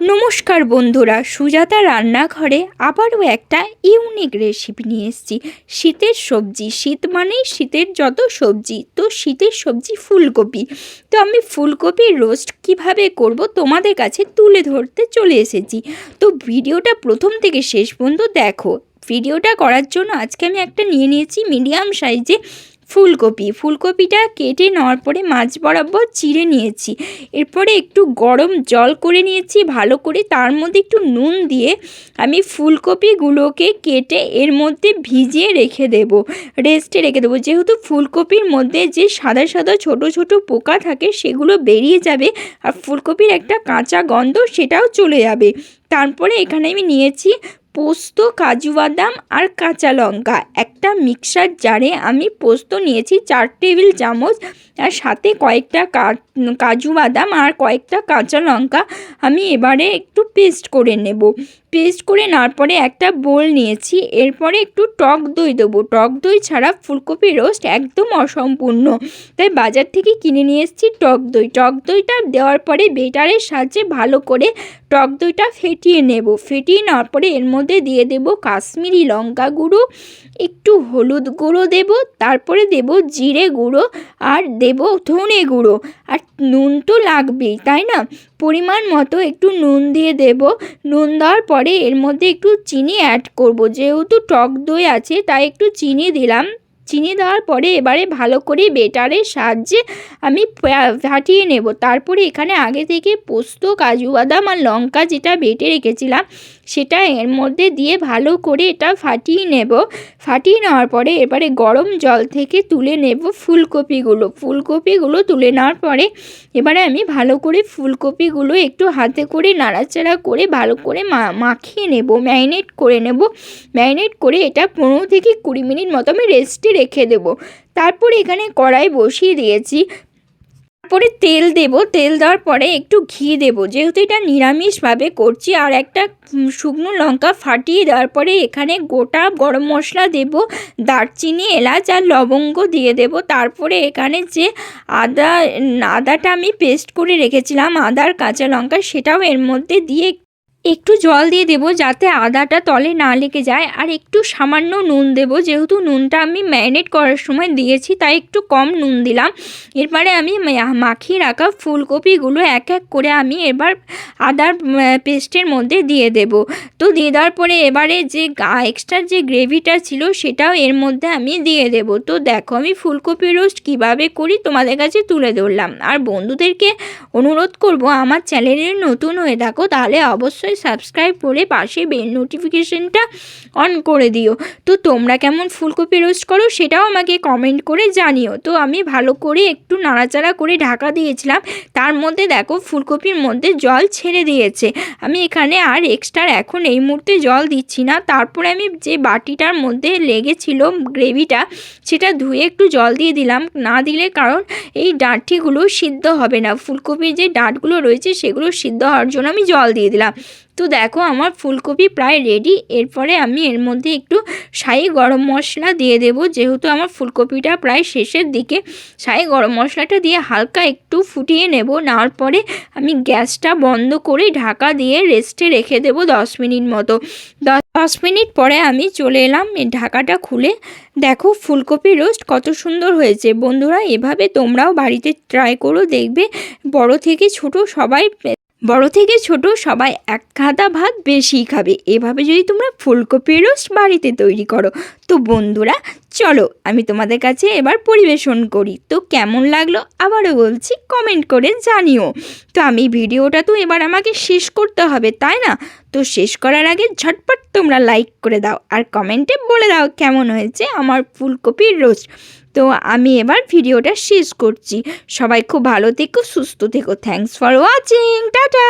নমস্কার বন্ধুরা, সুজাতা রান্নাঘরে আবারও একটা ইউনিক রেসিপি নিয়ে এসেছি। শীতের সবজি, শীত মানেই শীতের যত সবজি, তো শীতের সবজি ফুলকপি। তো আমি ফুলকপির রোস্ট কীভাবে করব তোমাদের কাছে তুলে ধরতে চলে এসেছি। তো ভিডিওটা প্রথম থেকে শেষ পর্যন্ত দেখো। ভিডিওটা করার জন্য আজকে আমি একটা নিয়ে নিয়েছি মিডিয়াম সাইজে ফুলকপি। ফুলকপিটা কেটে নেওয়ার পরে মাছ বরাবর চিড়ে নিয়েছি। এরপরে একটু গরম জল করে নিয়েছি, ভালো করে তার মধ্যে একটু নুন দিয়ে আমি ফুলকপিগুলোকে কেটে এর মধ্যে ভিজিয়ে রেখে দেব রেস্টে রেখে দেবো। যেহেতু ফুলকপির মধ্যে যে সাদা সাদা ছোট ছোট পোকা থাকে সেগুলো বেরিয়ে যাবে আর ফুলকপির একটা কাঁচা গন্ধ সেটাও চলে যাবে। তারপরে এখানে আমি নিয়েছি পোস্ত, কাজু বাদাম আর কাঁচা লঙ্কা। একটা মিক্সার জারে আমি পোস্ত নিয়েছি, চার টেবিল চামচ, আর সাথে কয়েকটা কাজু বাদাম আর কয়েকটা কাঁচা লঙ্কা। আমি এবারে একটু পেস্ট করে নেব। পেস্ট করে নেওয়ার পরে একটা বোল নিয়েছি। এরপরে একটু টক দই দেবো। টক দই ছাড়া ফুলকপি রোস্ট একদম অসম্পূর্ণ। তাই বাজার থেকে কিনে নিয়ে এসেছি টক দই। টক দইটা দেওয়ার পরে বেটারের সাহায্যে ভালো করে টক দইটা ফেটিয়ে নেব। ফেটিয়ে নেওয়ার পরে এর মধ্যে দিয়ে দেব কাশ্মীরি লঙ্কা গুঁড়ো, একটু হলুদ গুঁড়ো দেব, তারপরে দেব জিরে গুঁড়ো আর দেব ধনে গুঁড়ো। আর নুন তো লাগবেই, তাই না? পরিমাণ মতো একটু নুন দিয়ে দেব। নুন দেওয়ার পরে এর মধ্যে একটু চিনি অ্যাড করব। যেহেতু টক দই আছে, তাই একটু চিনি দিলাম। চিনি দেওয়ার পরে এবারে ভালো করে বেটারের সাহায্যে আমি ফাটিয়ে নেব। তারপরে এখানে আগে থেকে পোস্ত, কাজু বাদাম আর লঙ্কা যেটা বেটে রেখেছিলাম, সেটা এর মধ্যে দিয়ে ভালো করে এটা ফাটিয়ে নেব। ফাটিয়ে নেওয়ার পরে এবারে গরম জল থেকে তুলে নেব ফুলকপিগুলো। ফুলকপিগুলো তুলে নেওয়ার পরে এবারে আমি ভালো করে ফুলকপিগুলো একটু হাতে করে নাড়াচাড়া করে ভালো করে মাখিয়ে নেব, ম্যারিনেট করে নেব। ম্যারিনেট করে এটা পনেরো থেকে কুড়ি মিনিট মতো আমি রেস্টে রেখে দেবো। তারপর এখানে কড়াই বসিয়ে দিয়েছি। তারপরে তেল দেব। তেল দেওয়ার পরে একটু ঘি দেব। যেহেতু এটা নিরামিষভাবে করছি, আর একটা শুকনো লঙ্কা ফাটিয়ে দেওয়ার পরে এখানে গোটা গরম মশলা দেব, দারচিনি, এলাচ আর লবঙ্গ দিয়ে দেব। তারপরে এখানে যে আদা, আদাটা আমি পেস্ট করে রেখেছিলাম, আদার কাঁচা লঙ্কা, সেটাও এর মধ্যে দিয়ে একটু জল দিয়ে দেবো যাতে আদাটা তলে না লেগে যায়, আর একটু সামান্য নুন দেবো। যেহেতু নুনটা আমি ম্যারিনেট করার সময় দিয়েছি, তাই একটু কম নুন দিলাম। এরপরে আমি মাখিয়ে রাখা ফুলকপিগুলো এক এক করে আমি এবার আদার পেস্টের মধ্যে দিয়ে দেব। তো দিয়ে দেওয়ার পরে এবারে যে এক্সট্রা যে গ্রেভিটা ছিল সেটাও এর মধ্যে আমি দিয়ে দেব। তো দেখো আমি ফুলকপি রোস্ট কীভাবে করি তোমাদের কাছে তুলে ধরলাম। আর বন্ধুদেরকে অনুরোধ করব আমার চ্যানেলে নতুন হয়ে থাকো, তাহলে অবশ্যই অবশ্যই সাবস্ক্রাইব করে পাশে বেল নোটিফিকেশনটা অন করে দিও। তো তোমরা কেমন ফুলকপি রোস্ট করো সেটাও আমাকে কমেন্ট করে জানিও। তো আমি ভালো করে একটু নাড়াচাড়া করে ঢাকা দিয়েছিলাম, তার মধ্যে দেখো ফুলকপির মধ্যে জল ছেড়ে দিয়েছে। আমি এখানে আর এক্সট্রা এখন এই মুহূর্তে জল দিচ্ছি না। তারপরে আমি যে বাটিটার মধ্যে লেগেছিল গ্রেভিটা, সেটা ধুয়ে একটু জল দিয়ে দিলাম। না দিলে কারণ এই ডাঁটিগুলো সিদ্ধ হবে না। ফুলকপির যে ডাঁটগুলো রয়েছে সেগুলো সিদ্ধ হওয়ার জন্য আমি জল দিয়ে দিলাম। তো দেখো, আমার ফুলকপি প্রায় রেডি এরপরে আমি এর মধ্যে একটু শাহি গরম মশলা দিয়ে দেব। যেহেতু আমার ফুলকপিটা প্রায় শেষের দিকে, শাহি গরম মশলাটা দিয়ে হালকা একটু ফুটিয়ে নেব। নেওয়ার পরে আমি গ্যাসটা বন্ধ করে ঢাকা দিয়ে রেস্টে রেখে দেব দশ মিনিট মতো। দশ মিনিট পরে আমি চলে এলাম ঢাকাটা খুলে। দেখো, ফুলকপি রোস্ট কত সুন্দর হয়েছে। বন্ধুরা, এভাবে তোমরাও বাড়িতে ট্রাই করো, দেখবে বড় থেকে ছোট সবাই বড় থেকে ছোট সবাই এক খাদা ভাত বেশি খাবে। এভাবে যদি তোমরা ফুলকপি রোস্ট বাড়িতে তৈরি করো, তো বন্ধুরা চলো, আমি তোমাদের কাছে এবার পরিবেশন করি। তো কেমন লাগল আবারও বলছি কমেন্ট করে জানিও। তো আমি ভিডিওটা তো এবার আমাকে শেষ করতে হবে, তাই না? তো শেষ করার আগে ঝটপট তোমরা লাইক করে দাও আর কমেন্টে বলে দাও কেমন হয়েছে আমার ফুলকপির রোস্ট। তো আমি এবার ভিডিওটা শেষ করছি। সবাই খুব ভালো থেকো, সুস্থ থেকো। Thanks for watching tata!